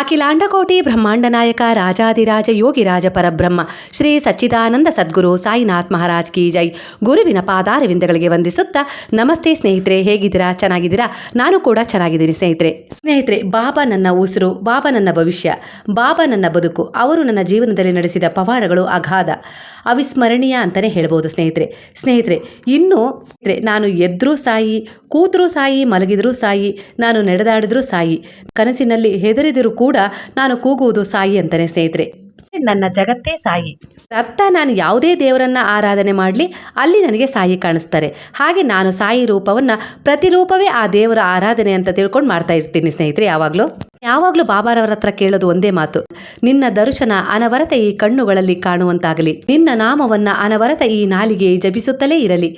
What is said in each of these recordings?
ಅಖಿಲಾಂಡಕೋಟಿ ಬ್ರಹ್ಮಾಂಡ ನಾಯಕ ರಾಜಾದಿರಾಜ ಯೋಗಿರಾಜ ಪರಬ್ರಹ್ಮ, ಶ್ರೀ ಸಚ್ಚಿದಾನಂದ ಸದ್ಗುರು ಸಾಯಿನಾಥ್ ಮಹಾರಾಜ್ ಕಿ ಜೈ. ಗುರುವಿನ ಪಾದಾರವಿಂದಗಳಿಗೆ ವಂದಿಸುತ್ತಾ, ನಮಸ್ತೆ ಸ್ನೇಹಿತರೆ, ಹೇಗಿದ್ದೀರಾ? ಚೆನ್ನಾಗಿದ್ದೀರಾ? ನಾನು ಕೂಡ ಚೆನ್ನಾಗಿದ್ದೀನಿ ಸ್ನೇಹಿತರೆ. ಸ್ನೇಹಿತರೆ, ಬಾಬಾ ನನ್ನ ಉಸಿರು, ಬಾಬಾ ನನ್ನ ಭವಿಷ್ಯ, ಬಾಬಾ ನನ್ನ ಬದುಕು, ಅವರು ನನ್ನ ಜೀವನದಲ್ಲಿ ನಡೆಸಿದ ಪವಾಡಗಳು ಅಗಾಧ, ಅವಿಸ್ಮರಣೀಯ ಅಂತಲೇ ಹೇಳ್ಬೋದು ಸ್ನೇಹಿತರೆ. ಸ್ನೇಹಿತರೆ, ಇನ್ನು ನಾನು ಎದ್ರೂ ಸಾಯಿ ಕೂತರೂ ಸಾಯಿ, ಮಲಗಿದ್ರೂ ಸಾಯಿ, ನಾನು ನಡೆದಾಡಿದ್ರೂ ಸಾಯಿ, ಕನಸಿನಲ್ಲಿ ಹೆದರಿದರೂ ಕೂಡ ನಾನು ಕೂಗುವುದು ಸಾಯಿ ಅಂತಾನೆ ಸ್ನೇಹಿತರೆ. ನನ್ನ ಜಗತ್ತೇ ಸಾಯಿ. ಅರ್ಥ ನಾನು ಯಾವುದೇ ದೇವರನ್ನ ಆರಾಧನೆ ಮಾಡಲಿ ಅಲ್ಲಿ ನನಗೆ ಸಾಯಿ ಕಾಣಿಸ್ತಾರೆ. ಹಾಗೆ ನಾನು ಸಾಯಿ ರೂಪವನ್ನ ಪ್ರತಿರೂಪವೇ ಆ ದೇವರ ಆರಾಧನೆ ಅಂತ ತಿಳ್ಕೊಂಡು ಮಾಡ್ತಾ ಇರ್ತೀನಿ ಸ್ನೇಹಿತರೆ ಯಾವಾಗಲೂ. ಯಾವಾಗಲೂ ಬಾಬಾರವರ ಹತ್ರ ಕೇಳೋದು ಒಂದೇ ಮಾತು. ನಿನ್ನ ದರ್ಶನ ಅನವರತ ಈ ಕಣ್ಣುಗಳಲ್ಲಿ ಕಾಣುವಂತಾಗಲಿ. ನಿನ್ನ ನಾಮವನ್ನ ಅನವರತ ಈ ನಾಲಿಗೆ ಜಪಿಸುತ್ತಲೇ ಇರಲಿ.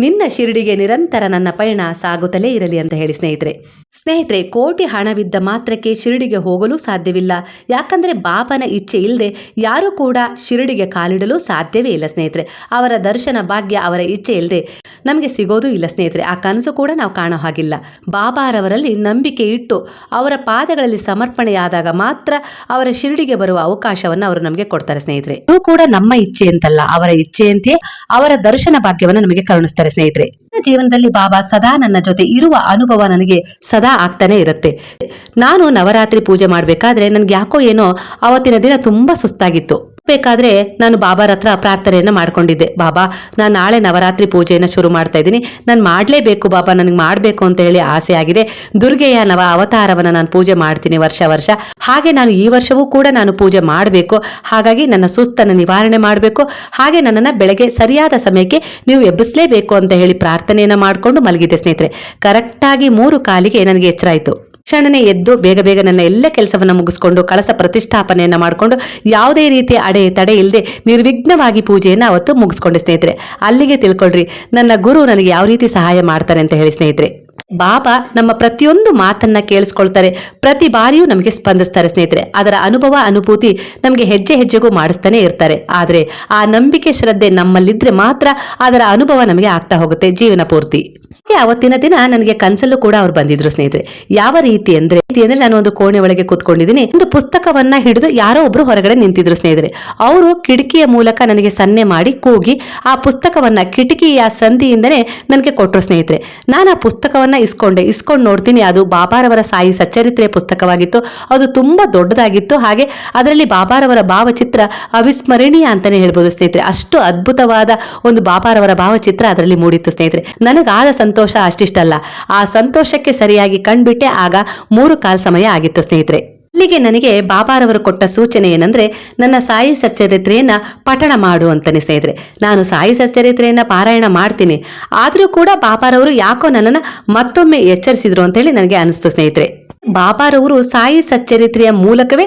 ನಿನ್ನ ಶಿರಡಿಗೆ ನಿರಂತರ ನನ್ನ ಪಯಣ ಸಾಗುತ್ತಲೇ ಇರಲಿ ಅಂತ ಹೇಳಿ ಸ್ನೇಹಿತರೆ. ಸ್ನೇಹಿತರೆ, ಕೋಟಿ ಹಣವಿದ್ದ ಮಾತ್ರಕ್ಕೆ ಶಿರಡಿಗೆ ಹೋಗಲು ಸಾಧ್ಯವಿಲ್ಲ. ಯಾಕಂದ್ರೆ ಬಾಬನ ಇಚ್ಛೆ ಇಲ್ಲದೆ ಯಾರೂ ಕೂಡ ಶಿರಡಿಗೆ ಕಾಲಿಡಲು ಸಾಧ್ಯವೇ ಇಲ್ಲ ಸ್ನೇಹಿತರೆ. ಅವರ ದರ್ಶನ ಭಾಗ್ಯ ಅವರ ಇಚ್ಛೆ ಇಲ್ಲದೆ ನಮಗೆ ಸಿಗೋದೂ ಇಲ್ಲ ಸ್ನೇಹಿತರೆ. ಆ ಕನಸು ಕೂಡ ನಾವು ಕಾಣೋ ಹಾಗಿಲ್ಲ. ಬಾಬಾರವರಲ್ಲಿ ನಂಬಿಕೆ ಇಟ್ಟು ಅವರ ಪಾದಗಳಲ್ಲಿ ಸಮರ್ಪಣೆಯಾದಾಗ ಮಾತ್ರ ಅವರ ಶಿರಡಿಗೆ ಬರುವ ಅವಕಾಶವನ್ನು ಅವರು ನಮಗೆ ಕೊಡ್ತಾರೆ ಸ್ನೇಹಿತರೆ. ಇದು ಕೂಡ ನಮ್ಮ ಇಚ್ಛೆ ಅಂತಲ್ಲ, ಅವರ ಇಚ್ಛೆಯಂತೆಯೇ ಅವರ ದರ್ಶನ ಭಾಗ್ಯವನ್ನು ನಮಗೆ ಕರುಣಿಸ್ತಾರೆ ಸ್ನೇಹಿತರೆ. ಜೀವನದಲ್ಲಿ ಬಾಬಾ ಸದಾ ನನ್ನ ಜೊತೆ ಇರುವ ಅನುಭವ ನನಗೆ ಸದಾ ಆಗ್ತಾನೆ ಇರುತ್ತೆ. ನಾನು ನವರಾತ್ರಿ ಪೂಜೆ ಮಾಡಬೇಕಾದ್ರೆ ನನ್ಗೆ ಯಾಕೋ ಏನೋ ಅವತ್ತಿನ ದಿನ ತುಂಬಾ ಸುಸ್ತಾಗಿತ್ತು. ಬೇಕಾದ್ರೆ ನಾನು ಬಾಬಾರ ಹತ್ರ ಪ್ರಾರ್ಥನೆಯನ್ನ ಮಾಡ್ಕೊಂಡಿದ್ದೆ. ಬಾಬಾ, ನಾನು ನಾಳೆ ನವರಾತ್ರಿ ಪೂಜೆಯನ್ನು ಶುರು ಮಾಡ್ತಾ ಇದ್ದೀನಿ. ನಾನು ಮಾಡಲೇಬೇಕು ಬಾಬಾ, ನನಗೆ ಮಾಡಬೇಕು ಅಂತ ಹೇಳಿ ಆಸೆ ಆಗಿದೆ. ದುರ್ಗೆಯ ನವ ಅವತಾರವನ್ನು ನಾನು ಪೂಜೆ ಮಾಡ್ತೀನಿ ವರ್ಷ ವರ್ಷ. ಹಾಗೆ ನಾನು ಈ ವರ್ಷವೂ ಕೂಡ ನಾನು ಪೂಜೆ ಮಾಡಬೇಕು. ಹಾಗಾಗಿ ನನ್ನ ಸುಸ್ತನ್ನು ನಿವಾರಣೆ ಮಾಡಬೇಕು. ಹಾಗೆ ನನ್ನನ್ನು ಬೆಳಗ್ಗೆ ಸರಿಯಾದ ಸಮಯಕ್ಕೆ ನೀವು ಎಬ್ಬಿಸಲೇಬೇಕು ಅಂತ ಹೇಳಿ ಪ್ರಾರ್ಥನೆಯನ್ನು ಮಾಡಿಕೊಂಡು ಮಲಗಿದ್ದೆ ಸ್ನೇಹಿತರೆ. ಕರೆಕ್ಟಾಗಿ ಮೂರು ಕಾಲಿಗೆ ನನಗೆ ಎಚ್ಚರ ಆಯಿತು ಕ್ಷಣನೇ ಎದ್ದು ಬೇಗ ಬೇಗ ನನ್ನ ಎಲ್ಲ ಕೆಲಸವನ್ನ ಮುಗಿಸ್ಕೊಂಡು ಕಳಸ ಪ್ರತಿಷ್ಠಾಪನೆಯನ್ನ ಮಾಡಿಕೊಂಡು ಯಾವುದೇ ರೀತಿಯ ಅಡೆ ತಡೆ ಇಲ್ಲದೆ ನಿರ್ವಿಘ್ನವಾಗಿ ಪೂಜೆಯನ್ನು ಅವತ್ತು ಮುಗಿಸ್ಕೊಂಡೆ ಸ್ನೇಹಿತರೆ. ಅಲ್ಲಿಗೆ ತಿಳ್ಕೊಳ್ರಿ, ನನ್ನ ಗುರು ನನಗೆ ಯಾವ ರೀತಿ ಸಹಾಯ ಮಾಡ್ತಾರೆ ಅಂತ ಹೇಳಿ ಸ್ನೇಹಿತರೆ. ಬಾಬಾ ನಮ್ಮ ಪ್ರತಿಯೊಂದು ಮಾತನ್ನ ಕೇಳಿಸ್ಕೊಳ್ತಾರೆ, ಪ್ರತಿ ಬಾರಿಯೂ ನಮಗೆ ಸ್ಪಂದಿಸ್ತಾರೆ ಸ್ನೇಹಿತರೆ. ಅದರ ಅನುಭವ, ಅನುಭೂತಿ ನಮಗೆ ಹೆಜ್ಜೆ ಹೆಜ್ಜೆಗೂ ಮಾಡಿಸ್ತಾನೆ ಇರ್ತಾರೆ. ಆದರೆ ಆ ನಂಬಿಕೆ ಶ್ರದ್ಧೆ ನಮ್ಮಲ್ಲಿದ್ರೆ ಮಾತ್ರ ಅದರ ಅನುಭವ ನಮಗೆ ಆಗ್ತಾ ಹೋಗುತ್ತೆ, ಜೀವನ ಪೂರ್ತಿ. ಅವತ್ತಿನ ದಿನ ನನಗೆ ಕನಸಲ್ಲೂ ಕೂಡ ಅವ್ರು ಬಂದಿದ್ರು ಸ್ನೇಹಿತರೆ. ಯಾವ ರೀತಿ ಅಂದ್ರೆ ಅಂದ್ರೆ ನಾನು ಒಂದು ಕೋಣೆ ಒಳಗೆ ಕೂತ್ಕೊಂಡಿದ್ದೀನಿ. ಒಂದು ಪುಸ್ತಕವನ್ನ ಹಿಡಿದು ಯಾರೋ ಒಬ್ರು ಹೊರಗಡೆ ನಿಂತಿದ್ರು ಸ್ನೇಹಿತರೆ. ಅವರು ಕಿಟಕಿಯ ಮೂಲಕ ನನಗೆ ಸನ್ನೆ ಮಾಡಿ ಕೂಗಿ ಆ ಪುಸ್ತಕವನ್ನ ಕಿಟಕಿಯ ಸಂಧಿಯಿಂದನೇ ನನಗೆ ಕೊಟ್ಟರು ಸ್ನೇಹಿತರೆ. ನಾನು ಆ ಪುಸ್ತಕವನ್ನ ಇಸ್ಕೊಂಡೆ. ಇಸ್ಕೊಂಡು ನೋಡ್ತೀನಿ, ಅದು ಬಾಬಾರವರ ಸಾಯಿ ಸಚ್ಚರಿತ್ರೆಯ ಪುಸ್ತಕವಾಗಿತ್ತು. ಅದು ತುಂಬಾ ದೊಡ್ಡದಾಗಿತ್ತು. ಹಾಗೆ ಅದರಲ್ಲಿ ಬಾಬಾರವರ ಭಾವಚಿತ್ರ ಅವಿಸ್ಮರಣೀಯ ಅಂತಾನೆ ಹೇಳ್ಬೋದು ಸ್ನೇಹಿತರೆ. ಅಷ್ಟು ಅದ್ಭುತವಾದ ಒಂದು ಬಾಬಾರವರ ಭಾವಚಿತ್ರ ಅದರಲ್ಲಿ ಮೂಡಿತ್ತು ಸ್ನೇಹಿತರೆ. ನನಗಾದ ಸಂತೋಷ ಅಷ್ಟಿಷ್ಟಲ್ಲ. ಆ ಸಂತೋಷಕ್ಕೆ ಸರಿಯಾಗಿ ಕಣ್ಬಿಟ್ಟೆ ಆಗ ಮೂರು ಕಾಲ್ ಸಮಯ ಆಗಿತ್ತು ಸ್ನೇಹಿತರೆ. ಇಲ್ಲಿಗೆ ನನಗೆ ಬಾಬಾರವರು ಕೊಟ್ಟ ಸೂಚನೆ ಏನಂದ್ರೆ, ನನ್ನ ಸಾಯಿ ಸಚ್ಚರಿತ್ರೆಯನ್ನ ಪಠಣ ಮಾಡು ಅಂತಾನೆ ಸ್ನೇಹಿತರೆ. ನಾನು ಸಾಯಿ ಸಚ್ಚರಿತ್ರೆಯನ್ನ ಪಾರಾಯಣ ಮಾಡ್ತೀನಿ. ಆದರೂ ಕೂಡ ಬಾಬಾರವರು ಯಾಕೋ ನನ್ನನ್ನು ಮತ್ತೊಮ್ಮೆ ಎಚ್ಚರಿಸಿದ್ರು ಅಂತೇಳಿ ನನಗೆ ಅನಿಸ್ತು ಸ್ನೇಹಿತರೆ. ಬಾಬಾರವರು ಸಾಯಿ ಸಚ್ಚರಿತ್ರೆಯ ಮೂಲಕವೇ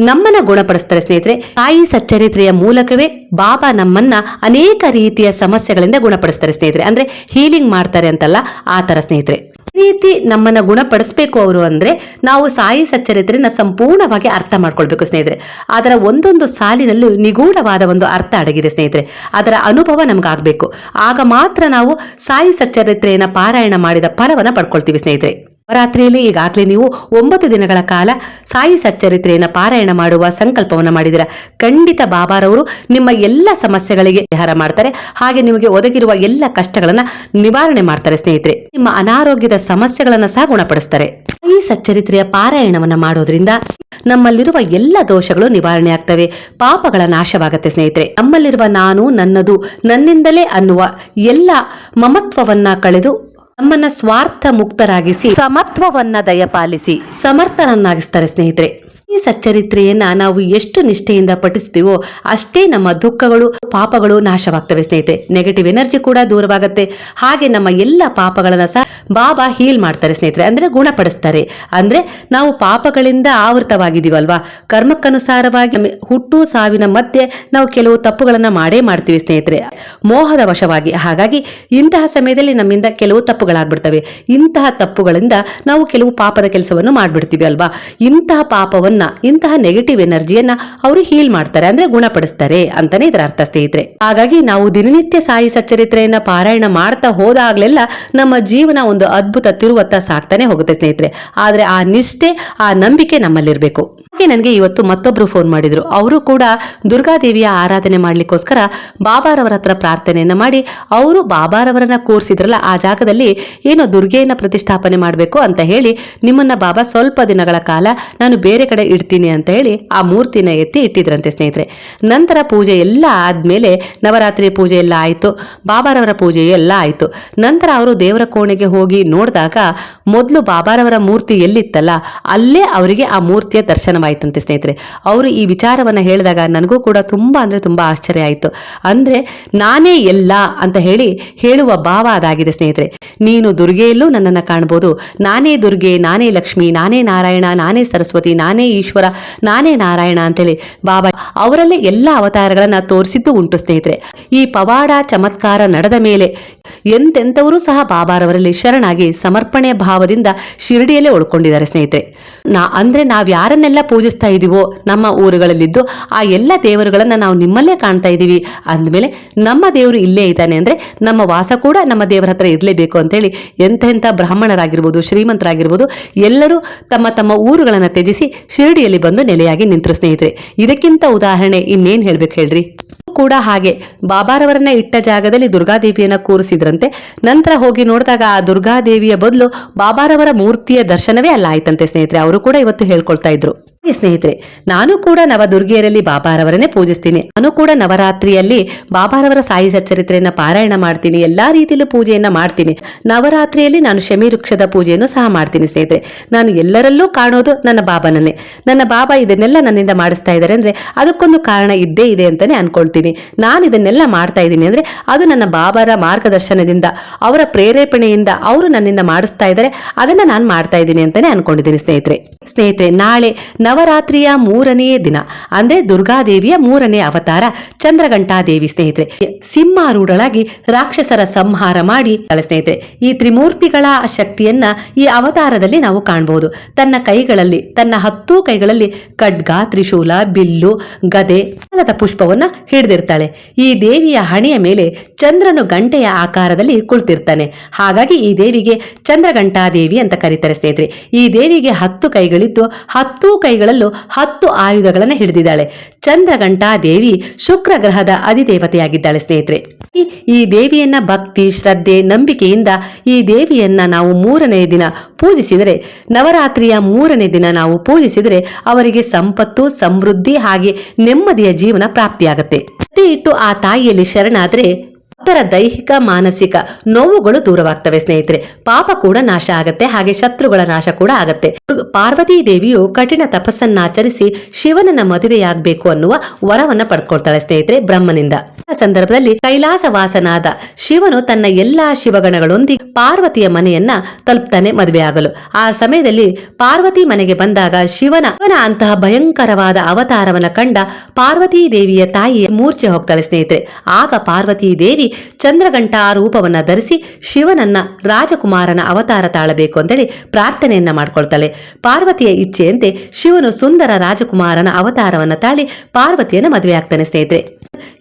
ನಮ್ಮನ್ನ ಗುಣಪಡಿಸ್ತಾರೆ ಸ್ನೇಹಿತರೆ. ಸಾಯಿ ಸಚ್ಚರಿತ್ರೆಯ ಮೂಲಕವೇ ಬಾಬಾ ನಮ್ಮನ್ನ ಅನೇಕ ರೀತಿಯ ಸಮಸ್ಯೆಗಳಿಂದ ಗುಣಪಡಿಸ್ತಾರೆ ಸ್ನೇಹಿತರೆ. ಅಂದ್ರೆ ಹೀಲಿಂಗ್ ಮಾಡ್ತಾರೆ ಅಂತಲ್ಲ ಆ ತರ ಸ್ನೇಹಿತರೆ. ರೀತಿ ನಮ್ಮನ್ನ ಗುಣಪಡಿಸ್ಬೇಕು ಅವರು ಅಂದ್ರೆ ನಾವು ಸಾಯಿ ಸಚ್ಚರಿತ್ರೆನ ಸಂಪೂರ್ಣವಾಗಿ ಅರ್ಥ ಮಾಡ್ಕೊಳ್ಬೇಕು ಸ್ನೇಹಿತರೆ. ಅದರ ಒಂದೊಂದು ಸಾಲಿನಲ್ಲೂ ನಿಗೂಢವಾದ ಒಂದು ಅರ್ಥ ಅಡಗಿದೆ ಸ್ನೇಹಿತರೆ. ಅದರ ಅನುಭವ ನಮ್ಗಾಗ್ಬೇಕು. ಆಗ ಮಾತ್ರ ನಾವು ಸಾಯಿ ಸಚ್ಚರಿತ್ರೆಯನ್ನ ಪಾರಾಯಣ ಮಾಡಿದ ಫಲವನ್ನ ಪಡ್ಕೊಳ್ತೀವಿ ಸ್ನೇಹಿತರೆ. ನವರಾತ್ರಿಯಲ್ಲಿ ಈಗಾಗಲೇ ನೀವು ಒಂಬತ್ತು ದಿನಗಳ ಕಾಲ ಸಾಯಿ ಸಚ್ಚರಿತ್ರೆಯನ್ನು ಪಾರಾಯಣ ಮಾಡುವ ಸಂಕಲ್ಪವನ್ನ ಮಾಡಿದಿರ ಖಂಡಿತ ಬಾಬಾರವರು ನಿಮ್ಮ ಎಲ್ಲ ಸಮಸ್ಯೆಗಳಿಗೆ ಪರಿಹಾರ ಮಾಡ್ತಾರೆ. ಹಾಗೆ ನಿಮಗೆ ಒದಗಿರುವ ಎಲ್ಲ ಕಷ್ಟಗಳನ್ನು ನಿವಾರಣೆ ಮಾಡ್ತಾರೆ ಸ್ನೇಹಿತರೆ. ನಿಮ್ಮ ಅನಾರೋಗ್ಯದ ಸಮಸ್ಯೆಗಳನ್ನು ಸಹ ಗುಣಪಡಿಸ್ತಾರೆ. ಸಾಯಿ ಸಚ್ಚರಿತ್ರೆಯ ಪಾರಾಯಣವನ್ನ ಮಾಡೋದ್ರಿಂದ ನಮ್ಮಲ್ಲಿರುವ ಎಲ್ಲ ದೋಷಗಳು ನಿವಾರಣೆ ಆಗ್ತವೆ. ಪಾಪಗಳ ನಾಶವಾಗುತ್ತೆ ಸ್ನೇಹಿತರೆ. ನಮ್ಮಲ್ಲಿರುವ ನಾನು ನನ್ನದು ನನ್ನಿಂದಲೇ ಅನ್ನುವ ಎಲ್ಲ ಮಮತ್ವವನ್ನ ಕಳೆದು ನಮ್ಮನ್ನ ಸ್ವಾರ್ಥ ಮುಕ್ತರಾಗಿಸಿ ಸಮತ್ವವನ್ನ ದಯಪಾಲಿಸಿ ಸಮರ್ಥರನ್ನಾಗಿಸ್ತಾರೆ ಸ್ನೇಹಿತರೆ. ಈ ಸಚ್ಚರಿತ್ರೆಯನ್ನ ನಾವು ಎಷ್ಟು ನಿಷ್ಠೆಯಿಂದ ಪಠಿಸ್ತೀವೋ ಅಷ್ಟೇ ನಮ್ಮ ದುಃಖಗಳು, ಪಾಪಗಳು ನಾಶವಾಗ್ತವೆ ಸ್ನೇಹಿತರೆ. ನೆಗೆಟಿವ್ ಎನರ್ಜಿ ಕೂಡ ದೂರವಾಗುತ್ತೆ. ಹಾಗೆ ನಮ್ಮ ಎಲ್ಲ ಪಾಪಗಳನ್ನ ಸಹ ಬಾಬಾ ಹೀಲ್ ಮಾಡ್ತಾರೆ ಸ್ನೇಹಿತರೆ. ಅಂದ್ರೆ ಗುಣಪಡಿಸ್ತಾರೆ. ಅಂದ್ರೆ ನಾವು ಪಾಪಗಳಿಂದ ಆವೃತವಾಗಿದೀವಲ್ವಾ ಕರ್ಮಕ್ಕನುಸಾರವಾಗಿ ಹುಟ್ಟು ಸಾವಿನ ಮಧ್ಯೆ ನಾವು ಕೆಲವು ತಪ್ಪುಗಳನ್ನ ಮಾಡೇ ಮಾಡ್ತೀವಿ ಸ್ನೇಹಿತರೆ. ಮೋಹದ ವಶವಾಗಿ. ಹಾಗಾಗಿ ಇಂತಹ ಸಮಯದಲ್ಲಿ ನಮ್ಮಿಂದ ಕೆಲವು ತಪ್ಪುಗಳಾಗ್ಬಿಡ್ತವೆ. ಇಂತಹ ತಪ್ಪುಗಳಿಂದ ನಾವು ಕೆಲವು ಪಾಪದ ಕೆಲಸವನ್ನು ಮಾಡ್ಬಿಡ್ತೀವಿ ಅಲ್ವಾ? ಇಂತಹ ಪಾಪವನ್ನು ಅದನ್ನ ಇಂತಹ ನೆಗೆಟಿವ್ ಎನರ್ಜಿಯನ್ನ ಅವರು ಹೀಲ್ ಮಾಡ್ತಾರೆ, ಅಂದ್ರೆ ಗುಣಪಡಿಸ್ತಾರೆ ಅಂತಾನೆ ಇದರ ಅರ್ಥ ಸ್ನೇಹಿತರೆ. ಹಾಗಾಗಿ ನಾವು ದಿನನಿತ್ಯ ಸಾಯಿ ಸಚ್ಚರಿತ್ರೆಯನ್ನ ಪಾರಾಯಣ ಮಾಡ್ತಾ ಹೋದಾಗ್ಲೆಲ್ಲ ನಮ್ಮ ಜೀವನ ಒಂದು ಅದ್ಭುತ ತಿರುವತ್ತ ಸಾಕ್ತಾನೆ ಹೋಗುತ್ತೆ ಸ್ನೇಹಿತರೆ. ಆದ್ರೆ ಆ ನಿಷ್ಠೆ, ಆ ನಂಬಿಕೆ ನಮ್ಮಲ್ಲಿರ್ಬೇಕು. ಹಾಗೆ ನನಗೆ ಇವತ್ತು ಮತ್ತೊಬ್ರು ಫೋನ್ ಮಾಡಿದ್ರು. ಅವರು ಕೂಡ ದುರ್ಗಾದೇವಿಯ ಆರಾಧನೆ ಮಾಡ್ಲಿಕ್ಕೋಸ್ಕರ ಬಾಬಾರವರ ಹತ್ರ ಪ್ರಾರ್ಥನೆಯನ್ನ ಮಾಡಿ ಅವರು ಬಾಬಾರವರನ್ನ ಕೂರಿಸಿದ್ರಲ್ಲ, ಆ ಜಾಗದಲ್ಲಿ ಏನೋ ದುರ್ಗೆಯನ್ನ ಪ್ರತಿಷ್ಠಾಪನೆ ಮಾಡಬೇಕು ಅಂತ ಹೇಳಿ ನಿಮ್ಮನ್ನ ಬಾಬಾ ಸ್ವಲ್ಪ ದಿನಗಳ ಕಾಲ ನಾನು ಬೇರೆ ಕಡೆ ಇಡ್ತೀನಿ ಅಂತ ಹೇಳಿ ಆ ಮೂರ್ತಿನ ಎತ್ತಿ ಇಟ್ಟಿದ್ರಂತೆ ಸ್ನೇಹಿತರೆ. ನಂತರ ಪೂಜೆ ಎಲ್ಲ ಆದ್ಮೇಲೆ ನವರಾತ್ರಿ ಪೂಜೆ ಎಲ್ಲ ಆಯಿತು, ಬಾಬಾರವರ ಪೂಜೆ ಎಲ್ಲ ಆಯಿತು. ನಂತರ ಅವರು ದೇವರ ಕೋಣೆಗೆ ಹೋಗಿ ನೋಡಿದಾಗ ಮೊದಲು ಬಾಬಾರವರ ಮೂರ್ತಿ ಎಲ್ಲಿತ್ತಲ್ಲ, ಅಲ್ಲೇ ಅವರಿಗೆ ಆ ಮೂರ್ತಿಯ ದರ್ಶನವಾಯಿತಂತೆ ಸ್ನೇಹಿತರೆ. ಅವರು ಈ ವಿಚಾರವನ್ನ ಹೇಳಿದಾಗ ನನಗೂ ಕೂಡ ತುಂಬಾ ಅಂದರೆ ತುಂಬ ಆಶ್ಚರ್ಯ ಆಯಿತು. ಅಂದ್ರೆ ನಾನೇ ಎಲ್ಲ ಅಂತ ಹೇಳಿ ಹೇಳುವ ಭಾವ ಅದಾಗಿದೆ ಸ್ನೇಹಿತರೆ. ನೀನು ದುರ್ಗೆಯಲ್ಲೂ ನನ್ನನ್ನು ಕಾಣ್ಬೋದು. ನಾನೇ ದುರ್ಗೆ, ನಾನೇ ಲಕ್ಷ್ಮಿ, ನಾನೇ ನಾರಾಯಣ, ನಾನೇ ಸರಸ್ವತಿ, ನಾನೇ ಈಶ್ವರ, ನಾನೇ ನಾರಾಯಣ ಅಂತೇಳಿ ಬಾಬಾ ಅವರಲ್ಲೇ ಎಲ್ಲ ಅವತಾರಗಳನ್ನ ತೋರಿಸಿದ್ದು ಉಂಟು ಸ್ನೇಹಿತರೆ. ಈ ಪವಾಡ ಚಮತ್ಕಾರ ನಡೆದ ಮೇಲೆ ಎಂತೆಂಥವರು ಸಹ ಬಾಬಾರವರಲ್ಲಿ ಶರಣಾಗಿ ಸಮರ್ಪಣೆ ಭಾವದಿಂದ ಶಿರಡಿಯಲ್ಲೇ ಉಳ್ಕೊಂಡಿದ್ದಾರೆ ಸ್ನೇಹಿತರೆ. ನಾ ಅಂದ್ರೆ ನಾವ್ ಯಾರನ್ನೆಲ್ಲ ಪೂಜಿಸ್ತಾ ಇದೀವೋ, ನಮ್ಮ ಊರುಗಳಲ್ಲಿದ್ದು ಆ ಎಲ್ಲ ದೇವರುಗಳನ್ನ ನಾವು ನಿಮ್ಮಲ್ಲೇ ಕಾಣ್ತಾ ಇದೀವಿ. ಅಂದಮೇಲೆ ನಮ್ಮ ದೇವರು ಇಲ್ಲೇ ಇದ್ದಾನೆ ಅಂದ್ರೆ ನಮ್ಮ ವಾಸ ಕೂಡ ನಮ್ಮ ದೇವರ ಹತ್ರ ಇರಲೇಬೇಕು ಅಂತೇಳಿ ಎಂತೆಂಥ ಬ್ರಾಹ್ಮಣರಾಗಿರ್ಬೋದು, ಶ್ರೀಮಂತರಾಗಿರ್ಬೋದು, ಎಲ್ಲರೂ ತಮ್ಮ ತಮ್ಮ ಊರುಗಳನ್ನ ತ್ಯಜಿಸಿ ಶಿರಡಿಯಲ್ಲಿ ಬಂದು ನೆಲೆಯಾಗಿ ನಿಂತರು ಸ್ನೇಹಿತರೆ. ಇದಕ್ಕಿಂತ ಉದಾಹರಣೆ ಇನ್ನೇನ್ ಹೇಳ್ಬೇಕು ಹೇಳ್ರಿ? ಕೂಡ ಹಾಗೆ. ಬಾಬಾರವರನ್ನ ಇಟ್ಟ ಜಾಗದಲ್ಲಿ ದುರ್ಗಾದೇವಿಯನ್ನ ಕೂರಿಸಿದ್ರಂತೆ. ನಂತರ ಹೋಗಿ ನೋಡಿದಾಗ ಆ ದುರ್ಗಾದೇವಿಯ ಬದಲು ಬಾಬಾರವರ ಮೂರ್ತಿಯ ದರ್ಶನವೇ ಅಲ್ಲ ಆಯ್ತಂತೆ ಸ್ನೇಹಿತರೆ. ಅವರು ಕೂಡ ಇವತ್ತು ಹೇಳ್ಕೊಳ್ತಾ ಇದ್ರು. ಸ್ನೇಹಿತರೆ, ನಾನು ಕೂಡ ನವದುರ್ಗಿಯರಲ್ಲಿ ಬಾಬಾರವರನ್ನೇ ಪೂಜಿಸ್ತೀನಿ. ನಾನು ಕೂಡ ನವರಾತ್ರಿಯಲ್ಲಿ ಬಾಬಾರವರ ಸಾಯಿ ಸಚ್ಚರಿತ್ರೆಯನ್ನ ಪಾರಾಯಣ ಮಾಡ್ತೀನಿ, ಎಲ್ಲಾ ರೀತಿಯಲ್ಲೂ ಪೂಜೆಯನ್ನ ಮಾಡ್ತೀನಿ. ನವರಾತ್ರಿಯಲ್ಲಿ ನಾನು ಶಮಿ ವೃಕ್ಷದ ಪೂಜೆಯನ್ನು ಸಹ ಮಾಡ್ತೀನಿ ಸ್ನೇಹಿತರೆ. ನಾನು ಎಲ್ಲರಲ್ಲೂ ಕಾಣೋದು ನನ್ನ ಬಾಬಾನನ್ನೇ. ನನ್ನ ಬಾಬಾ ಇದನ್ನೆಲ್ಲ ನನ್ನಿಂದ ಮಾಡಿಸ್ತಾ ಇದ್ದಾರೆ ಅಂದ್ರೆ ಅದಕ್ಕೊಂದು ಕಾರಣ ಇದ್ದೇ ಇದೆ ಅಂತಾನೆ ಅನ್ಕೊಳ್ತೀನಿ. ನಾನು ಇದನ್ನೆಲ್ಲ ಮಾಡ್ತಾ ಇದ್ದೀನಿ ಅಂದ್ರೆ ಅದು ನನ್ನ ಬಾಬಾರ ಮಾರ್ಗದರ್ಶನದಿಂದ, ಅವರ ಪ್ರೇರೇಪಣೆಯಿಂದ ಅವರು ನನ್ನಿಂದ ಮಾಡಿಸ್ತಾ ಇದ್ದಾರೆ, ಅದನ್ನ ನಾನು ಮಾಡ್ತಾ ಇದ್ದೀನಿ ಅಂತಾನೆ ಅನ್ಕೊಂಡಿದ್ದೀನಿ ಸ್ನೇಹಿತರೆ. ಸ್ನೇಹಿತರೆ, ನಾಳೆ ನವರಾತ್ರಿಯ ಮೂರನೆಯ ದಿನ, ಅಂದ್ರೆ ದುರ್ಗಾದೇವಿಯ ಮೂರನೇ ಅವತಾರ ಚಂದ್ರಘಂಟಾದೇವಿ ಸ್ನೇಹಿತರೆ. ಸಿಂಹಾರೂಢಳಾಗಿ ರಾಕ್ಷಸರ ಸಂಹಾರ ಮಾಡಿ ಸ್ನೇಹಿತರೆ. ಈ ತ್ರಿಮೂರ್ತಿಗಳ ಶಕ್ತಿಯನ್ನ ಈ ಅವತಾರದಲ್ಲಿ ನಾವು ಕಾಣಬಹುದು ತನ್ನ ಕೈಗಳಲ್ಲಿ, ತನ್ನ ಹತ್ತು ಕೈಗಳಲ್ಲಿ ಖಡ್ಗ, ತ್ರಿಶೂಲ, ಬಿಲ್ಲು, ಗದೆ ಫಲದ ಪುಷ್ಪವನ್ನ ಹಿಡಿದಿರ್ತಾಳೆ. ಈ ದೇವಿಯ ಹಣೆಯ ಮೇಲೆ ಚಂದ್ರನು ಗಂಟೆಯ ಆಕಾರದಲ್ಲಿ ಕುಳಿತಿರ್ತಾನೆ. ಹಾಗಾಗಿ ಈ ದೇವಿಗೆ ಚಂದ್ರಘಂಟಾದೇವಿ ಅಂತ ಕರೀತಾರೆ ಸ್ನೇಹಿತರೆ. ಈ ದೇವಿಗೆ ಹತ್ತು ಕೈಗಳಿದ್ದು ಹತ್ತು ಕೈಗಳಲ್ಲೂ ಹತ್ತು ಆಯುಧಗಳನ್ನು ಹಿಡಿದಿದ್ದಾಳೆ. ಚಂದ್ರಘಂಟಾದೇವಿ ಶುಕ್ರ ಗ್ರಹದ ಅಧಿದೇವತೆಯಾಗಿದ್ದಾಳೆ ಸ್ನೇಹಿತರೆ. ಈ- ದೇವಿಯನ್ನ ಭಕ್ತಿ, ಶ್ರದ್ಧೆ, ನಂಬಿಕೆಯಿಂದ ಈ ದೇವಿಯನ್ನ ನಾವು ಮೂರನೇ ದಿನ ಪೂಜಿಸಿದರೆ, ನವರಾತ್ರಿಯ ಮೂರನೇ ದಿನ ನಾವು ಪೂಜಿಸಿದರೆ ಅವರಿಗೆ ಸಂಪತ್ತು, ಸಮೃದ್ಧಿ ಹಾಗೆ ನೆಮ್ಮದಿಯ ಜೀವನ ಪ್ರಾಪ್ತಿಯಾಗುತ್ತೆ. ಇಟ್ಟು ಆ ತಾಯಿಯಲ್ಲಿ ಶರಣಾದ್ರೆ ಭಕ್ತರ ದೈಹಿಕ, ಮಾನಸಿಕ ನೋವುಗಳು ದೂರವಾಗ್ತವೆ ಸ್ನೇಹಿತರೆ. ಪಾಪ ಕೂಡ ನಾಶ ಆಗತ್ತೆ, ಹಾಗೆ ಶತ್ರುಗಳ ನಾಶ ಕೂಡ ಆಗತ್ತೆ. ಪಾರ್ವತಿ ದೇವಿಯು ಕಠಿಣ ತಪಸ್ಸನ್ನಾಚರಿಸಿ ಶಿವನನ್ನ ಮದುವೆಯಾಗಬೇಕು ಅನ್ನುವ ವರವನ್ನ ಪಡ್ಕೊಳ್ತಾಳೆ ಸ್ನೇಹಿತರೆ ಬ್ರಹ್ಮನಿಂದ. ಆ ಸಂದರ್ಭದಲ್ಲಿ ಕೈಲಾಸ ವಾಸನಾದ ಶಿವನು ತನ್ನ ಎಲ್ಲಾ ಶಿವಗಣಗಳೊಂದಿಗೆ ಪಾರ್ವತಿಯ ಮನೆಯನ್ನ ತಲುಪ್ತಾನೆ ಮದುವೆಯಾಗಲು. ಆ ಸಮಯದಲ್ಲಿ ಪಾರ್ವತಿ ಮನೆಗೆ ಬಂದಾಗ ಶಿವನ, ಅವನ ಅಂತಹ ಭಯಂಕರವಾದ ಅವತಾರವನ್ನ ಕಂಡ ಪಾರ್ವತಿ ದೇವಿಯ ತಾಯಿ ಮೂರ್ಛೆ ಹೋಗ್ತಾಳೆ ಸ್ನೇಹಿತರೆ. ಆಗ ಪಾರ್ವತಿ ದೇವಿ ಚಂದ್ರಘಂಟಾ ರೂಪವನ್ನ ಧರಿಸಿ ಶಿವನನ್ನ ರಾಜಕುಮಾರನ ಅವತಾರ ತಾಳಬೇಕು ಅಂತೇಳಿ ಪ್ರಾರ್ಥನೆಯನ್ನ ಮಾಡ್ಕೊಳ್ತಾಳೆ. ಪಾರ್ವತಿಯ ಇಚ್ಛೆಯಂತೆ ಶಿವನು ಸುಂದರ ರಾಜಕುಮಾರನ ಅವತಾರವನ್ನ ತಾಳಿ ಪಾರ್ವತಿಯನ್ನ ಮದುವೆ ಆಗ್ತಾನೆ ಸ್ನೇಹಿತರೆ.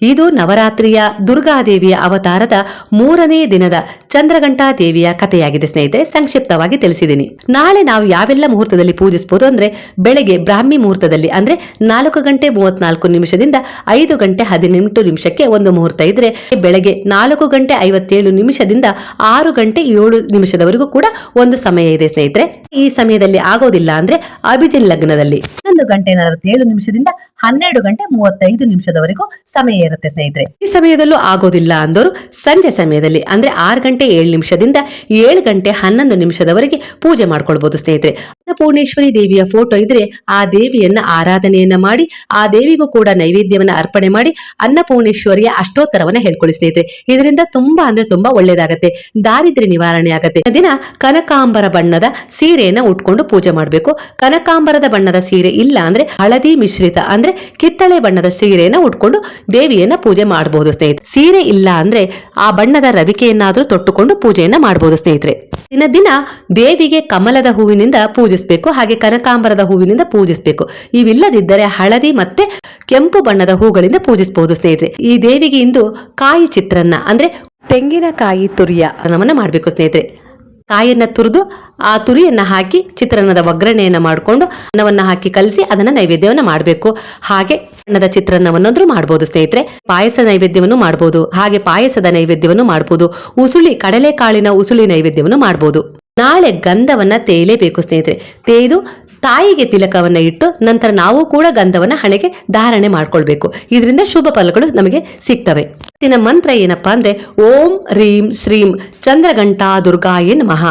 ಇದು ನವರಾತ್ರಿಯ ದುರ್ಗಾದೇವಿಯ ಅವತಾರದ ಮೂರನೇ ದಿನದ ಚಂದ್ರಗಂಟಾ ದೇವಿಯ ಕಥೆಯಾಗಿದೆ ಸ್ನೇಹಿತರೆ. ಸಂಕ್ಷಿಪ್ತವಾಗಿ ತಿಳಿಸಿದ್ದೀನಿ. ನಾಳೆ ನಾವು ಯಾವೆಲ್ಲ ಮುಹೂರ್ತದಲ್ಲಿ ಪೂಜಿಸಬಹುದು ಅಂದ್ರೆ ಬೆಳಗ್ಗೆ ಬ್ರಾಹ್ಮಿ ಮುಹೂರ್ತದಲ್ಲಿ ಅಂದ್ರೆ ನಾಲ್ಕು ಗಂಟೆ ಮೂವತ್ನಾಲ್ಕು ನಿಮಿಷದಿಂದ ಐದು ಗಂಟೆ ಹದಿನೆಂಟು ನಿಮಿಷಕ್ಕೆ ಒಂದು ಮುಹೂರ್ತ ಇದ್ರೆ ಬೆಳಗ್ಗೆ ನಾಲ್ಕು ಗಂಟೆ ಐವತ್ತೇಳು ನಿಮಿಷದಿಂದ ಆರು ಗಂಟೆ ಏಳು ನಿಮಿಷದವರೆಗೂ ಕೂಡ ಒಂದು ಸಮಯ ಇದೆ ಸ್ನೇಹಿತರೆ. ಈ ಸಮಯದಲ್ಲಿ ಆಗೋದಿಲ್ಲ ಅಂದ್ರೆ ಅಭಿಜಿನ್ ಲಗ್ನದಲ್ಲಿ. ಹನ್ನೊಂದು ಗಂಟೆ ನಲವತ್ತೇಳು ನಿಮಿಷದಿಂದ ಹನ್ನೆರಡು ಗಂಟೆ ಮೂವತ್ತೈದು ನಿಮಿಷದವರೆಗೂ ಸಮಯ ಇರುತ್ತೆ ಸ್ನೇಹಿತರೆ. ಈ ಸಮಯದಲ್ಲೂ ಆಗೋದಿಲ್ಲ ಅಂದವರು ಸಂಜೆ ಸಮಯದಲ್ಲಿ, ಅಂದ್ರೆ ಆರು ಗಂಟೆ ಏಳು ನಿಮಿಷದಿಂದ ಏಳು ಗಂಟೆ ಹನ್ನೊಂದು ನಿಮಿಷದವರೆಗೆ ಪೂಜೆ ಮಾಡ್ಕೊಳ್ಬಹುದು ಸ್ನೇಹಿತರೆ. ಅನ್ನಪೂರ್ಣೇಶ್ವರಿ ದೇವಿಯ ಫೋಟೋ ಇದ್ರೆ ಆ ದೇವಿಯನ್ನ ಆರಾಧನೆಯನ್ನ ಮಾಡಿ, ಆ ದೇವಿಗೂ ಕೂಡ ನೈವೇದ್ಯವನ್ನ ಅರ್ಪಣೆ ಮಾಡಿ ಅನ್ನಪೂರ್ಣೇಶ್ವರಿಯ ಅಷ್ಟೋತ್ತರವನ್ನ ಹೇಳ್ಕೊಳ್ಳಿ ಸ್ನೇಹಿತರೆ. ಇದರಿಂದ ತುಂಬಾ ಅಂದ್ರೆ ತುಂಬಾ ಒಳ್ಳೇದಾಗತ್ತೆ, ದಾರಿದ್ರ್ಯ ನಿವಾರಣೆ ಆಗತ್ತೆ. ದಿನ ಕನಕಾಂಬರ ಬಣ್ಣದ ಸೀರೆಯನ್ನ ಉಟ್ಕೊಂಡು ಪೂಜೆ ಮಾಡಬೇಕು. ಕನಕಾಂಬರದ ಬಣ್ಣದ ಸೀರೆ ಇಲ್ಲ ಅಂದ್ರೆ ಹಳದಿ ಮಿಶ್ರಿತ ಅಂದ್ರೆ ಕಿತ್ತಳೆ ಬಣ್ಣದ ಸೀರೆಯನ್ನ ಉಟ್ಕೊಂಡು ದೇವಿಯನ್ನ ಪೂಜೆ ಮಾಡಬಹುದು ಸ್ನೇಹಿತರೆ. ಸೀರೆ ಇಲ್ಲ ಅಂದ್ರೆ ಆ ಬಣ್ಣದ ರವಿಕೆಯನ್ನಾದ್ರೂ ತೊಟ್ಟುಕೊಂಡು ಪೂಜೆಯನ್ನ ಮಾಡಬಹುದು ಸ್ನೇಹಿತರೆ. ದಿನ ದಿನ ದೇವಿಗೆ ಕಮಲದ ಹೂವಿನಿಂದ ಪೂಜಿಸಬೇಕು, ಹಾಗೆ ಕನಕಾಂಬರದ ಹೂವಿನಿಂದ ಪೂಜಿಸಬೇಕು. ಇವಿಲ್ಲದಿದ್ದರೆ ಹಳದಿ ಮತ್ತೆ ಕೆಂಪು ಬಣ್ಣದ ಹೂಗಳಿಂದ ಪೂಜಿಸಬಹುದು ಸ್ನೇಹಿತರೆ. ಈ ದೇವಿಗೆ ಇಂದು ಕಾಯಿ ಚಿತ್ರನ್ನ ಅಂದ್ರೆ ತೆಂಗಿನಕಾಯಿ ತುರಿಯ ನಮನ ಮಾಡಬೇಕು ಸ್ನೇಹಿತರೆ. ಕಾಯನ್ನ ತುರಿದು ಆ ತುರಿಯನ್ನ ಹಾಕಿ ಚಿತ್ರಾನ್ನದ ಒಗ್ಗರಣೆಯನ್ನು ಮಾಡಿಕೊಂಡು ಅನ್ನವನ್ನ ಹಾಕಿ ಕಲಸಿ ಅದನ್ನ ನೈವೇದ್ಯವನ್ನ ಮಾಡಬೇಕು. ಹಾಗೆ ಅನ್ನದ ಚಿತ್ರಾನ್ನವನ್ನಾದ್ರೂ ಮಾಡ್ಬೋದು ಸ್ನೇಹಿತರೆ. ಪಾಯಸ ನೈವೇದ್ಯವನ್ನು ಮಾಡ್ಬೋದು. ಹಾಗೆ ಪಾಯಸದ ನೈವೇದ್ಯವನ್ನು ಮಾಡ್ಬೋದು. ಉಸುಳಿ, ಕಡಲೆಕಾಳಿನ ಉಸುಳಿ ನೈವೇದ್ಯವನ್ನು ಮಾಡ್ಬೋದು. ನಾಳೆ ಗಂಧವನ್ನ ತೇಯಲೇಬೇಕು ಸ್ನೇಹಿತರೆ. ತೇಯ್ದು ತಾಯಿಗೆ ತಿಲಕವನ್ನು ಇಟ್ಟು ನಂತರ ನಾವು ಕೂಡ ಗಂಧವನ್ನ ಹಣೆಗೆ ಧಾರಣೆ ಮಾಡ್ಕೊಳ್ಬೇಕು. ಇದರಿಂದ ಶುಭ ಫಲಗಳು ನಮಗೆ ಸಿಗ್ತವೆ. ಇವತ್ತಿನ ಮಂತ್ರ ಏನಪ್ಪಾ ಅಂದ್ರೆ, ಓಂ ರೀಂ ಶ್ರೀಂ ಚಂದ್ರಘಂಟಾ ದುರ್ಗಾಯ ನಮಃ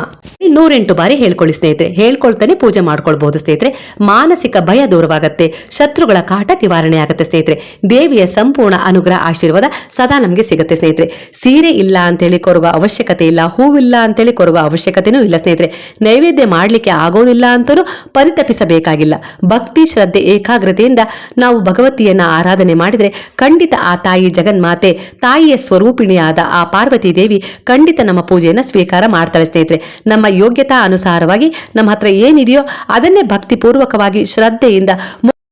ನೂರೆಂಟು ಬಾರಿ ಹೇಳ್ಕೊಳ್ಳಿ ಸ್ನೇಹಿತರೆ. ಹೇಳ್ಕೊಳ್ತಾನೆ ಪೂಜೆ ಮಾಡ್ಕೊಳ್ಬಹುದು ಸ್ನೇಹಿತರೆ. ಮಾನಸಿಕ ಭಯ ದೂರವಾಗುತ್ತೆ, ಶತ್ರುಗಳ ಕಾಟ ನಿವಾರಣೆ ಆಗುತ್ತೆ ಸ್ನೇಹಿತರೆ. ದೇವಿಯ ಸಂಪೂರ್ಣ ಅನುಗ್ರಹ ಆಶೀರ್ವಾದ ಸದಾ ನಮಗೆ ಸಿಗುತ್ತೆ ಸ್ನೇಹಿತರೆ. ಸೀರೆ ಇಲ್ಲ ಅಂತೇಳಿ ಕೊರಗೋ ಅವಶ್ಯಕತೆ ಇಲ್ಲ, ಹೂವಿಲ್ಲ ಅಂತೇಳಿ ಕೊರಗೋ ಅವಶ್ಯಕತೆನೂ ಇಲ್ಲ ಸ್ನೇಹಿತರೆ. ನೈವೇದ್ಯ ಮಾಡಲಿಕ್ಕೆ ಆಗೋದಿಲ್ಲ ಅಂತಲೂ ಪರಿತಪಿಸಬೇಕಾಗಿಲ್ಲ. ಭಕ್ತಿ, ಶ್ರದ್ಧೆ, ಏಕಾಗ್ರತೆಯಿಂದ ನಾವು ಭಗವತಿಯನ್ನ ಆರಾಧನೆ ಮಾಡಿದ್ರೆ ಖಂಡಿತ ಆ ತಾಯಿ ಜಗನ್ಮಾತೆ ತಾಯಿಯ ಸ್ವರೂಪಿಣಿಯಾದ ಆ ಪಾರ್ವತಿ ದೇವಿ ಖಂಡಿತ ನಮ್ಮ ಪೂಜೆಯನ್ನು ಸ್ವೀಕಾರ ಮಾಡ್ತಾಳೆ, ಸ್ನೇಹಿತರೆ. ನಮ್ಮ ಯೋಗ್ಯತಾ ಅನುಸಾರವಾಗಿ ನಮ್ಮ ಹತ್ರ ಏನಿದೆಯೋ ಅದನ್ನೇ ಭಕ್ತಿಪೂರ್ವಕವಾಗಿ ಶ್ರದ್ಧೆಯಿಂದ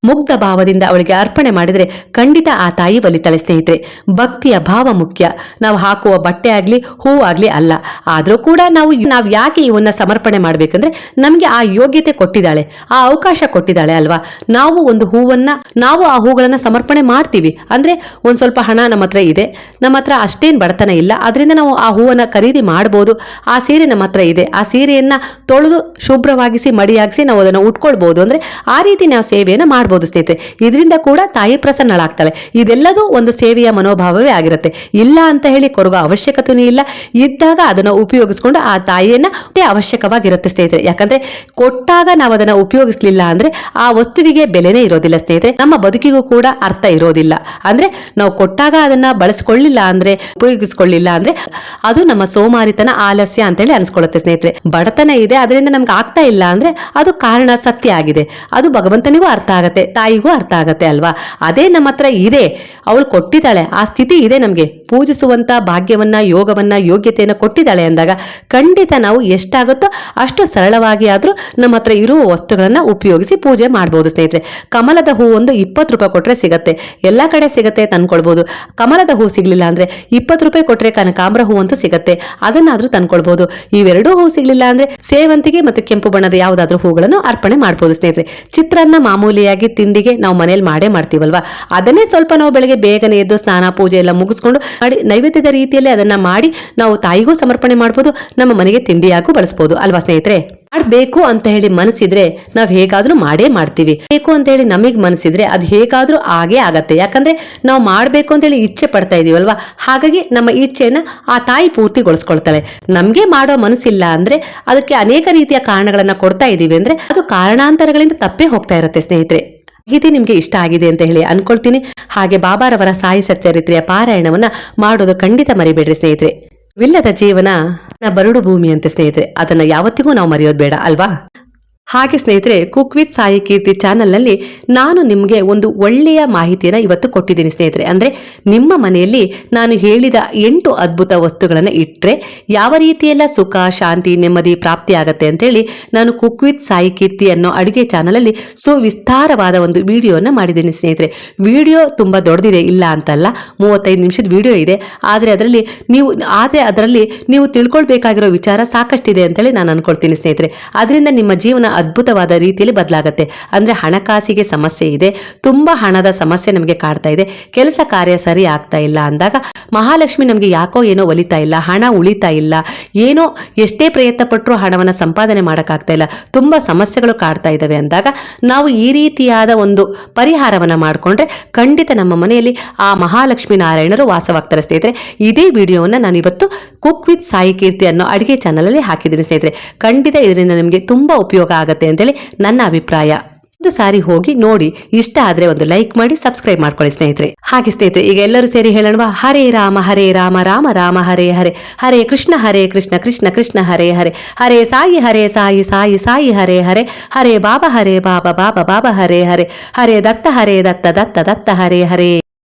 ಮುಗ್ಧ ಭಾವದಿಂದ ಅವಳಿಗೆ ಅರ್ಪಣೆ ಮಾಡಿದರೆ ಖಂಡಿತ ಆ ತಾಯಿ ಒಲಿತಾಳೆ ಸ್ನೇಹಿತರೆ. ಭಕ್ತಿಯ ಭಾವ ಮುಖ್ಯ. ನಾವು ಹಾಕುವ ಬಟ್ಟೆ ಆಗಲಿ, ಹೂ ಆಗಲಿ ಅಲ್ಲ. ಆದರೂ ಕೂಡ ನಾವು ನಾವು ಯಾಕೆ ಇವನ್ನ ಸಮರ್ಪಣೆ ಮಾಡಬೇಕಂದ್ರೆ ನಮಗೆ ಆ ಯೋಗ್ಯತೆ ಕೊಟ್ಟಿದ್ದಾಳೆ. ಆ ಅವಕಾಶ ಕೊಟ್ಟಿದ್ದಾಳೆ ಅಲ್ವಾ? ನಾವು ಒಂದು ಹೂವನ್ನ, ನಾವು ಆ ಹೂಗಳನ್ನ ಸಮರ್ಪಣೆ ಮಾಡ್ತೀವಿ. ಅಂದ್ರೆ ಒಂದು ಸ್ವಲ್ಪ ಹಣ ನಮ್ಮ ಹತ್ರ ಇದೆ. ನಮ್ಮ ಹತ್ರ ಅಷ್ಟೇನ್ ಬಡತನ ಇಲ್ಲ. ಅದರಿಂದ ನಾವು ಆ ಹೂವನ್ನ ಖರೀದಿ ಮಾಡ್ಬೋದು. ಆ ಸೀರೆ ನಮ್ಮ ಹತ್ರ ಇದೆ. ಆ ಸೀರೆಯನ್ನು ತೊಳೆದು ಶುಭ್ರವಾಗಿಸಿ, ಮಡಿಯಾಗಿಸಿ ನಾವು ಅದನ್ನು ಉಟ್ಕೊಳ್ಬೋದು. ಅಂದ್ರೆ ಆ ರೀತಿ ನಾವು ಸೇವೆಯನ್ನ ಮಾಡ್ಬೋದು. ಸ್ನೇಹಿತರೆ. ಇದರಿಂದ ಕೂಡ ತಾಯಿ ಪ್ರಸನ್ನಳಾಗ್ತಾಳೆ. ಇದೆಲ್ಲದೂ ಒಂದು ಸೇವೆಯ ಮನೋಭಾವವೇ ಆಗಿರುತ್ತೆ. ಇಲ್ಲ ಅಂತ ಹೇಳಿ ಕೊರಗೋ ಅವಶ್ಯಕತೆಯೂ ಇಲ್ಲ. ಇದ್ದಾಗ ಅದನ್ನು ಉಪಯೋಗಿಸ್ಕೊಂಡು ಆ ತಾಯಿಯನ್ನು ಅವಶ್ಯಕವಾಗಿರುತ್ತೆ ಸ್ನೇಹಿತರೆ. ಯಾಕಂದ್ರೆ ಕೊಟ್ಟಾಗ ನಾವು ಅದನ್ನು ಉಪಯೋಗಿಸ್ಲಿಲ್ಲ ಅಂದ್ರೆ ಆ ವಸ್ತುವಿಗೆ ಬೆಲೆನೇ ಇರೋದಿಲ್ಲ ಸ್ನೇಹಿತರೆ. ನಮ್ಮ ಬದುಕಿಗೂ ಕೂಡ ಅರ್ಥ ಇರೋದಿಲ್ಲ. ಅಂದ್ರೆ ನಾವು ಕೊಟ್ಟಾಗ ಅದನ್ನ ಬಳಸ್ಕೊಳ್ಳಿಲ್ಲ ಅಂದ್ರೆ, ಉಪಯೋಗಿಸ್ಕೊಳ್ಳಿಲ್ಲ ಅಂದ್ರೆ ಅದು ನಮ್ಮ ಸೋಮಾರಿತನ ಆಲಸ್ಯ ಅಂತೇಳಿ ಅನ್ಸ್ಕೊಳ್ಳುತ್ತೆ ಸ್ನೇಹಿತರೆ. ಬಡತನ ಇದೆ, ಅದರಿಂದ ನಮ್ಗೆ ಆಗ್ತಾ ಇಲ್ಲ ಅಂದ್ರೆ ಅದು ಕಾರಣ ಸತ್ಯ ಆಗಿದೆ. ಅದು ಭಗವಂತನಿಗೂ ಅರ್ಥ ಆಗತ್ತೆ. ತಾಯಿಗೂ ಅರ್ಥ ಆಗತ್ತೆ ಅಲ್ವಾ? ಅದೇ ನಮ್ಮ ಹತ್ರ ಇದೆ. ಅವಳು ಕೊಟ್ಟಿದ್ದಾಳೆ. ಆ ಸ್ಥಿತಿ ಇದೆ ನಮಗೆ. ಪೂಜಿಸುವಂತ ಭಾಗ್ಯವನ್ನ, ಯೋಗವನ್ನ, ಯೋಗ್ಯತೆಯನ್ನು ಕೊಟ್ಟಿದ್ದಾಳೆ ಅಂದಾಗ ಖಂಡಿತ ನಾವು ಎಷ್ಟಾಗುತ್ತೋ ಅಷ್ಟು ಸರಳವಾಗಿ ಆದ್ರೂ ನಮ್ಮ ಹತ್ರ ಇರುವ ವಸ್ತುಗಳನ್ನ ಉಪಯೋಗಿಸಿ ಪೂಜೆ ಮಾಡಬಹುದು ಸ್ನೇಹಿತರೆ. ಕಮಲದ ಹೂ ಒಂದು ಇಪ್ಪತ್ತು ರೂಪಾಯಿ ಕೊಟ್ರೆ ಸಿಗತ್ತೆ. ಎಲ್ಲ ಕಡೆ ಸಿಗತ್ತೆ ತಂದ್ಕೊಳ್ಬಹುದು ಕಮಲದ ಹೂ ಸಿಗ್ಲಿಲ್ಲ ಅಂದ್ರೆ ಇಪ್ಪತ್ತು ರೂಪಾಯಿ ಕೊಟ್ರೆ ಕನಕಾಂಬ್ರ ಹೂ ಅಂತೂ ಸಿಗತ್ತೆ. ಅದನ್ನಾದರೂ ತಂದ್ಕೊಳ್ಬಹುದು ಇವೆರಡೂ ಹೂ ಸಿಗ್ಲಿಲ್ಲ ಅಂದ್ರೆ ಸೇವಂತಿಗೆ ಮತ್ತು ಕೆಂಪು ಬಣ್ಣದ ಯಾವುದಾದ್ರೂ ಹೂಗಳನ್ನು ಅರ್ಪಣೆ ಮಾಡ್ಬೋದು ಸ್ನೇಹಿತರೆ. ಚಿತ್ರಾನ್ನ ಮಾಮೂಲಿಯಾಗಿ ತಿಂಡಿಗೆ ನಾವು ಮನೇಲಿ ಮಾಡೇ ಮಾಡ್ತೀವಲ್ವಾ? ಅದನ್ನೇ ಸ್ವಲ್ಪ ನಾವು ಬೆಳಗ್ಗೆ ಬೇಗನೆ ಎದ್ದು ಸ್ನಾನ, ಪೂಜೆ ಎಲ್ಲ ಮುಗಿಸ್ಕೊಂಡು ಮಾಡಿ ನೈವೇದ್ಯದ ರೀತಿಯಲ್ಲಿ ಅದನ್ನ ಮಾಡಿ ನಾವು ತಾಯಿಗೂ ಸಮರ್ಪಣೆ ಮಾಡ್ಬೋದು, ನಮ್ಮ ಮನೆಗೆ ತಿಂಡಿಯಾಗೂ ಬಳಸ್ಬೋದು. ಅಲ್ವಾ ಸ್ನೇಹಿತರೆ? ಮಾಡಬೇಕು ಅಂತ ಹೇಳಿ ಮನಸ್ಸಿದ್ರೆ ನಾವು ಹೇಗಾದ್ರೂ ಮಾಡೇ ಮಾಡ್ತೀವಿ. ಬೇಕು ಅಂತ ಹೇಳಿ ನಮಗೆ ಮನಸ್ಸಿದ್ರೆ ಅದು ಹೇಗಾದ್ರೂ ಆಗೇ ಆಗತ್ತೆ. ಯಾಕಂದ್ರೆ ನಾವು ಮಾಡಬೇಕು ಅಂತ ಹೇಳಿ ಇಚ್ಛೆ ಪಡ್ತಾ ಇದೀವಲ್ವಾ? ಹಾಗಾಗಿ ನಮ್ಮ ಇಚ್ಛೆನ ಆ ತಾಯಿ ಪೂರ್ತಿಗೊಳಿಸ್ಕೊಳ್ತಾಳೆ. ನಮ್ಗೆ ಮಾಡೋ ಮನಸ್ಸಿಲ್ಲ ಅಂದ್ರೆ ಅದಕ್ಕೆ ಅನೇಕ ರೀತಿಯ ಕಾರಣಗಳನ್ನ ಕೊಡ್ತಾ ಇದೀವಿ ಅಂದ್ರೆ ಅದು ಕಾರಣಾಂತರಗಳಿಂದ ತಪ್ಪೇ ಹೋಗ್ತಾ ಇರುತ್ತೆ ಸ್ನೇಹಿತರೆ. ಗೀತೆ ನಿಮ್ಗೆ ಇಷ್ಟ ಆಗಿದೆ ಅಂತ ಹೇಳಿ ಅನ್ಕೊಳ್ತೀನಿ. ಹಾಗೆ ಬಾಬಾರವರ ಸಾಯಿ ಸತ್ಯರಿತ್ರಿಯ ಪಾರಾಯಣವನ್ನ ಮಾಡೋದು ಖಂಡಿತ ಮರಿಬೇಡ್ರಿ ಸ್ನೇಹಿತರೆ. ವಿಲ್ಲದ ಜೀವನ ಬರಡು ಭೂಮಿ ಅಂತ ಸ್ನೇಹಿತರೆ. ಅದನ್ನ ಯಾವತ್ತಿಗೂ ನಾವು ಮರೆಯೋದು ಬೇಡ, ಅಲ್ವಾ? ಹಾಗೆ ಸ್ನೇಹಿತರೆ ಕುಕ್ ವಿತ್ ಸಾಯಿ ಕೀರ್ತಿ ಚಾನೆಲ್ನಲ್ಲಿ ನಾನು ನಿಮಗೆ ಒಂದು ಒಳ್ಳೆಯ ಮಾಹಿತಿಯನ್ನು ಇವತ್ತು ಕೊಟ್ಟಿದ್ದೀನಿ ಸ್ನೇಹಿತರೆ. ಅಂದರೆ ನಿಮ್ಮ ಮನೆಯಲ್ಲಿ ನಾನು ಹೇಳಿದ ಎಂಟು ಅದ್ಭುತ ವಸ್ತುಗಳನ್ನು ಇಟ್ಟರೆ ಯಾವ ರೀತಿಯೆಲ್ಲ ಸುಖ, ಶಾಂತಿ, ನೆಮ್ಮದಿ ಪ್ರಾಪ್ತಿ ಆಗುತ್ತೆ ಅಂತೇಳಿ ನಾನು ಕುಕ್ ವಿತ್ ಸಾಯಿ ಕೀರ್ತಿ ಅನ್ನೋ ಅಡುಗೆ ಚಾನಲಲ್ಲಿ ಸುವಿಸ್ತಾರವಾದ ಒಂದು ವಿಡಿಯೋನ ಮಾಡಿದ್ದೀನಿ ಸ್ನೇಹಿತರೆ. ವಿಡಿಯೋ ತುಂಬ ದೊಡ್ಡದಿದೆ, ಇಲ್ಲ ಅಂತಲ್ಲ, ಮೂವತ್ತೈದು ನಿಮಿಷದ ವಿಡಿಯೋ ಇದೆ. ಆದರೆ ಅದರಲ್ಲಿ ನೀವು, ಆದರೆ ಅದರಲ್ಲಿ ನೀವು ತಿಳ್ಕೊಳ್ಬೇಕಾಗಿರೋ ವಿಚಾರ ಸಾಕಷ್ಟಿದೆ ಅಂತೇಳಿ ನಾನು ಅನ್ಕೊಳ್ತೀನಿ ಸ್ನೇಹಿತರೆ. ಅದರಿಂದ ನಿಮ್ಮ ಜೀವನ ಅದ್ಭುತವಾದ ರೀತಿಯಲ್ಲಿ ಬದಲಾಗುತ್ತೆ. ಅಂದ್ರೆ ಹಣಕಾಸಿಗೆ ಸಮಸ್ಯೆ ಇದೆ, ತುಂಬಾ ಹಣದ ಸಮಸ್ಯೆ ನಮಗೆ ಕಾಡ್ತಾ ಇದೆ, ಕೆಲಸ ಕಾರ್ಯ ಸರಿ ಆಗ್ತಾ ಇಲ್ಲ ಅಂದಾಗ ಮಹಾಲಕ್ಷ್ಮಿ ನಮಗೆ ಯಾಕೋ ಏನೋ ಒಲಿತಾ ಇಲ್ಲ, ಹಣ ಉಳಿತಾ ಇಲ್ಲ, ಏನೋ ಎಷ್ಟೇ ಪ್ರಯತ್ನ ಪಟ್ಟರೂ ಹಣವನ್ನು ಸಂಪಾದನೆ ಮಾಡೋಕ್ಕಾಗ್ತಾ ಇಲ್ಲ, ತುಂಬ ಸಮಸ್ಯೆಗಳು ಕಾಡ್ತಾ ಇದ್ದಾವೆ ಅಂದಾಗ ನಾವು ಈ ರೀತಿಯಾದ ಒಂದು ಪರಿಹಾರವನ್ನು ಮಾಡಿಕೊಂಡ್ರೆ ಖಂಡಿತ ನಮ್ಮ ಮನೆಯಲ್ಲಿ ಆ ಮಹಾಲಕ್ಷ್ಮಿ ನಾರಾಯಣರು ವಾಸವಾಗ್ತಾರೆ ಸ್ನೇಹಿತರೆ. ಇದೇ ವಿಡಿಯೋವನ್ನು ನಾನು ಇವತ್ತು ಕುಕ್ ವಿತ್ ಸಾಯಿ ಕೀರ್ತಿ ಅನ್ನೋ ಅಡುಗೆ ಚಾನಲಲ್ಲಿ ಹಾಕಿದ್ದೀನಿ ಸ್ನೇಹಿತರೆ. ಖಂಡಿತ ಇದರಿಂದ ನಿಮಗೆ ತುಂಬ ಉಪಯೋಗ ಅಂತೇಳಿ ನನ್ನ ಅಭಿಪ್ರಾಯ. ಒಂದು ಸಾರಿ ಹೋಗಿ ನೋಡಿ, ಇಷ್ಟ ಆದ್ರೆ ಒಂದು ಲೈಕ್ ಮಾಡಿ ಸಬ್ಸ್ಕ್ರೈಬ್ ಮಾಡ್ಕೊಳ್ಳಿ ಸ್ನೇಹಿತರೆ. ಹಾಗೆ ಸ್ನೇಹಿತರೆ, ಈಗ ಎಲ್ಲರೂ ಸೇರಿ ಹೇಳೋಣ ಹರೇ ರಾಮ ಹರೇ ರಾಮ ರಾಮ ರಾಮ, ಹರೇ ಹರೇ. ಹರೇ ಕೃಷ್ಣ ಹರೇ ಕೃಷ್ಣ ಕೃಷ್ಣ ಕೃಷ್ಣ, ಹರೇ ಹರೇ. ಹರೇ ಸಾಯಿ ಹರೇ ಸಾಯಿ ಸಾಯಿ ಸಾಯಿ, ಹರೇ ಹರೇ. ಹರೇ ಬಾಬಾ ಹರೇ ಬಾಬಾ ಬಾಬಾ ಬಾಬಾ, ಹರೇ ಹರೇ. ಹರೇ ದತ್ತ ಹರೇ ದತ್ತ ದತ್ತ ದತ್ತ, ಹರೇ ಹರೇ.